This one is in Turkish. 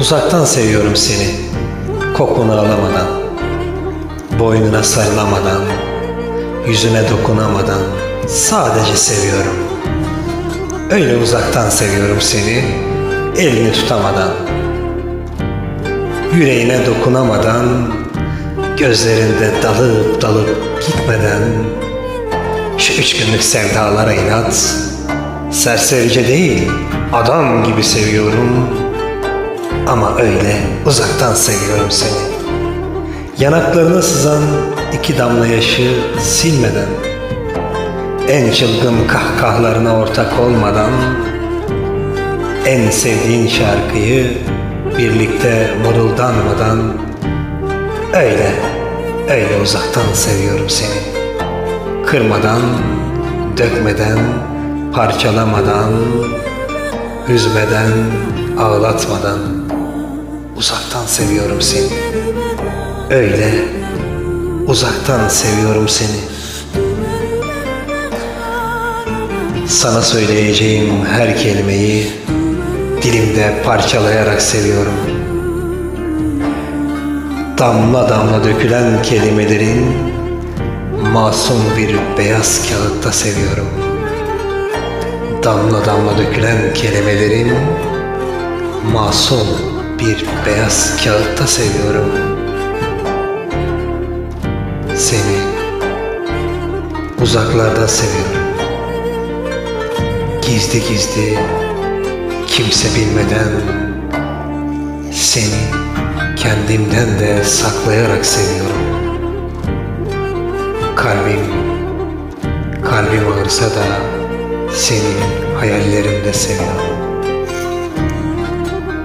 Uzaktan seviyorum seni. Kokunu alamadan, boynuna sarılamadan, yüzüne dokunamadan sadece seviyorum. Öyle uzaktan seviyorum seni, elini tutamadan. Yüreğine dokunamadan, gözlerinde dalıp dalıp gitmeden, şu üç günlük sevdalara inat, serserice değil, adam gibi seviyorum. Ama öyle uzaktan seviyorum seni. Yanaklarına sızan iki damla yaşı silmeden, en çılgın kahkahalarına ortak olmadan, en sevdiğin şarkıyı birlikte mırıldanmadan, öyle, öyle uzaktan seviyorum seni. Kırmadan, dökmeden, parçalamadan, üzmeden, ağlatmadan uzaktan seviyorum seni. Öyle uzaktan seviyorum seni. Sana söyleyeceğim her kelimeyi dilimde parçalayarak seviyorum. Damla damla dökülen kelimelerin masum bir beyaz kağıtta seviyorum. Damla damla dökülen kelimelerin masum bir beyaz kağıtta seviyorum. Seni uzaklarda seviyorum. Gizli gizli kimse bilmeden seni kendimden de saklayarak seviyorum. Kalbim kalbim ağrısa da seni hayallerimde seviyorum.